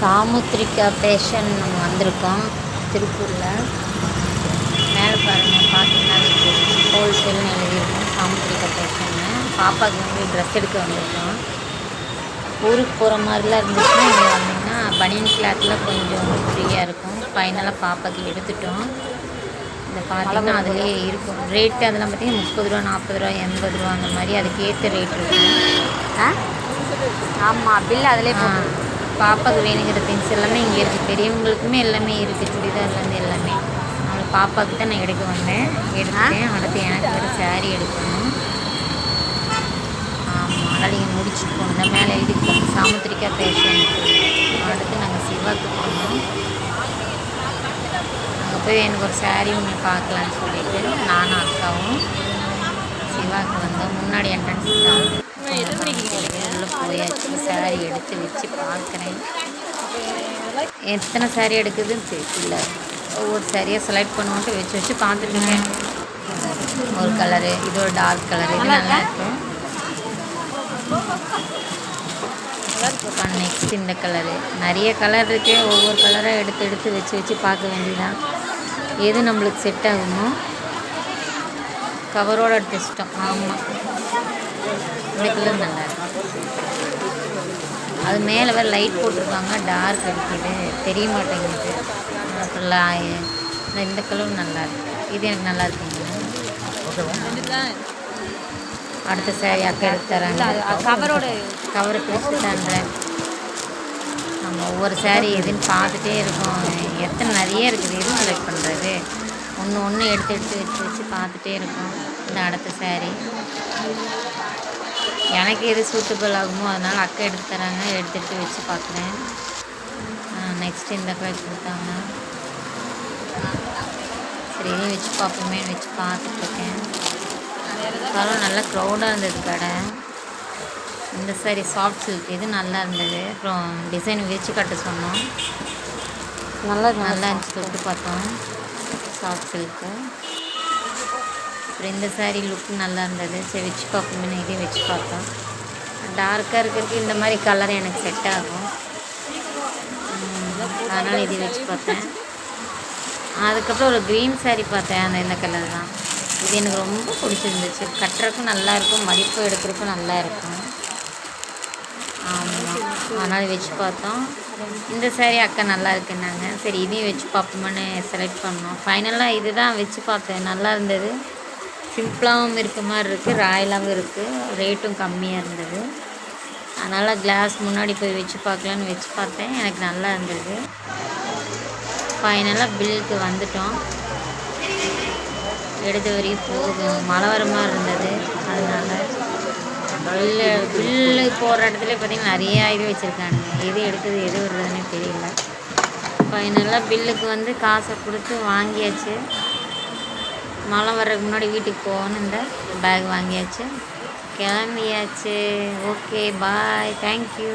சாமுத்திரிகா fashion நம்ம வந்திருக்கோம் திருப்பூரில். மேலே பாருங்கள் பார்த்தீங்கன்னாலே தெரியும் ஹோல்சேல்னு எழுதியிருக்கோம் சாமுத்திரிகா ஃபேஷன்னு பாப்பாவுக்கு வந்து ட்ரெஸ் எடுக்க வந்திருக்கோம். ஊருக்கு போகிற மாதிரிலாம் இருந்துச்சுன்னா இங்கே வந்தீங்கன்னா பனியன் கிளாத்தில் கொஞ்சம் ஃப்ரீயாக இருக்கும். ஃபைனலாக பாப்பாவுக்கு எடுத்துட்டோம். இந்த பார்த்தீங்கன்னா அதுலேயே இருக்கும். ரேட்டு அதெல்லாம் பார்த்தீங்கன்னா முப்பது ரூபா நாற்பது ரூபா எண்பது ரூபா அந்த மாதிரி அதுக்கேற்ற ரேட் இருக்கும். ஆமாம் பில் அதிலே பாப்பாவுக்கு வேணுங்கிற திங்ஸ் எல்லாமே இங்கே இருக்குது பெரியவங்களுக்குமே எல்லாமே இருக்குது சுடிதார்லேருந்து எல்லாமே. அவங்களுக்கு பாப்பாவுக்கு தான் நான் எடுக்க வந்தேன். எடுத்தேன். அடுத்து எனக்கு ஒரு saree எடுக்கணும். ஆமாம் அதில் இங்கே முடிச்சுட்டு போகணும். தான் மேலே எழுதிருக்கோம் சாமுத்திரிக்கா ஃபேஷன் அடுத்து நாங்கள் சிவாக்கு போனோம் அங்கே போய் எனக்கு ஒரு saree ஒன்று பார்க்கலான்னு சொல்லிட்டு நானும் அக்காவும் சிவாக்கு வந்தோம். முன்னாடி என்ட்ரன்ஸ் தான். உள்ளே போயாச்சு எடுத்து வச்சு பார்க்குறேன். எத்தனை saree எடுக்குதுன்னு தெரியல. ஒவ்வொரு சாரியாக செலக்ட் பண்ணுவோன்ட்டு வச்சு வச்சு பார்த்துருக்கேன். ஒரு கலரு இது ஒரு டார்க் கலர் இது நல்லா இருக்கும் நெக்ஸ்ட் இந்த கலரு நிறைய கலர் இருக்கு. ஒவ்வொரு கலராக எடுத்து எடுத்து வச்சு வச்சு பார்க்க வேண்டியதான் எது நம்மளுக்கு செட் ஆகுமோ கவரோட டெஸ்ட்டும் ஆமாம் இந்த கலர் நல்லா இருக்கு அது மேலே வேறு லைட் போட்டிருக்காங்க டார்க் அடிக்குது. தெரிய மாட்டேங்குது. அப்புறம் லா- இந்த- கலரும் நல்லா இருக்கு. இது எனக்கு நல்லா இருக்குங்க. அடுத்த சாரி அக்கா எடுத்து தராங்க. கவரோட கவரை பிடிச்சி தந்துறேன் நம்ம ஒவ்வொரு சாரி எதுன்னு பார்த்துட்டே இருக்கோம். எத்தனை நிறைய இருக்குது எது செலக்ட் பண்ணுறது ஒன்று ஒன்று எடுத்து எடுத்து வச்சு வச்சு பார்த்துட்டே இருக்கோம் இந்த அடுத்த சாரி எனக்கு எது சூட்டபிள் ஆகுமோ அதனால் அக்கா எடுத்து தராங்க. எடுத்து எடுத்து வச்சு பார்க்குறேன். நெக்ஸ்ட் இந்த கலர் கொடுத்தாங்க. சரி இதையும் வச்சு பார்ப்போமே வச்சு பார்த்துட்ருக்கேன் பரவாயில்ல நல்லா க்ரௌடாக இருந்தது கடை. இந்த சாரி சாஃப்ட் சில்க் இது நல்லா இருந்தது? அப்புறம் டிசைன் வச்சு கட்ட சொன்னோம். நல்லா நல்லா இருந்துச்சு தொட்டு பார்த்தோம். சாஃப்ட் சில்க்கு அப்புறம் இந்த சாரீ லுக் நல்லா இருந்தது. சரி வச்சு பார்ப்போமே. இதையும் வச்சு பார்த்தோம் டார்க்காக இருக்கிறதுக்கு இந்த மாதிரி கலர் எனக்கு செட் ஆகும். அதனால் இதை வச்சு பார்த்தேன். அதுக்கப்புறம் ஒரு க்ரீன் சாரீ பார்த்தேன். அந்த இந்த கலர் தான். இது எனக்கு ரொம்ப பிடிச்சிருந்துச்சு. கட்டுறதுக்கும் நல்லாயிருக்கும் மடிப்பு எடுக்கிறதுக்கும் நல்லா இருக்கும். ஆமாம் அதனால் வச்சு பார்த்தோம். இந்த சேரீ அக்கா நல்லா இருக்குன்னாங்க. சரி இதையும் வச்சு பார்ப்போமான்னு செலக்ட் பண்ணோம். ஃபைனலாக இது தான் வச்சு பார்த்தேன். நல்லா இருந்தது. சிம்பிளாகவும் இருக்க மாதிரி இருக்குது ராயலாகவும் இருக்குது ரேட்டும் கம்மியாக இருந்தது. அதனால் கிளாஸ் முன்னாடி போய் வச்சு பார்க்கலான்னு வச்சு பார்த்தேன். எனக்கு நல்லா இருந்தது. ஃபைனலாக பில்லுக்கு வந்துட்டோம். எடுத்த வரையும் போகும் மழை வர மாதிரி இருந்தது. அது போகிற இடத்துல பார்த்தீங்கன்னா நிறையா இது வச்சுருக்கானுங்க எது எடுக்குது எது விடுறதுன்னு தெரியல. ஃபைனலாக பில்லுக்கு வந்து காசை கொடுத்து வாங்கியாச்சு. மழை வர்றதுக்கு முன்னாடி வீட்டுக்கு போகணும் இந்த பேக் வாங்கியாச்சு. கிளம்பியாச்சு. Okay bye. தேங்க்யூ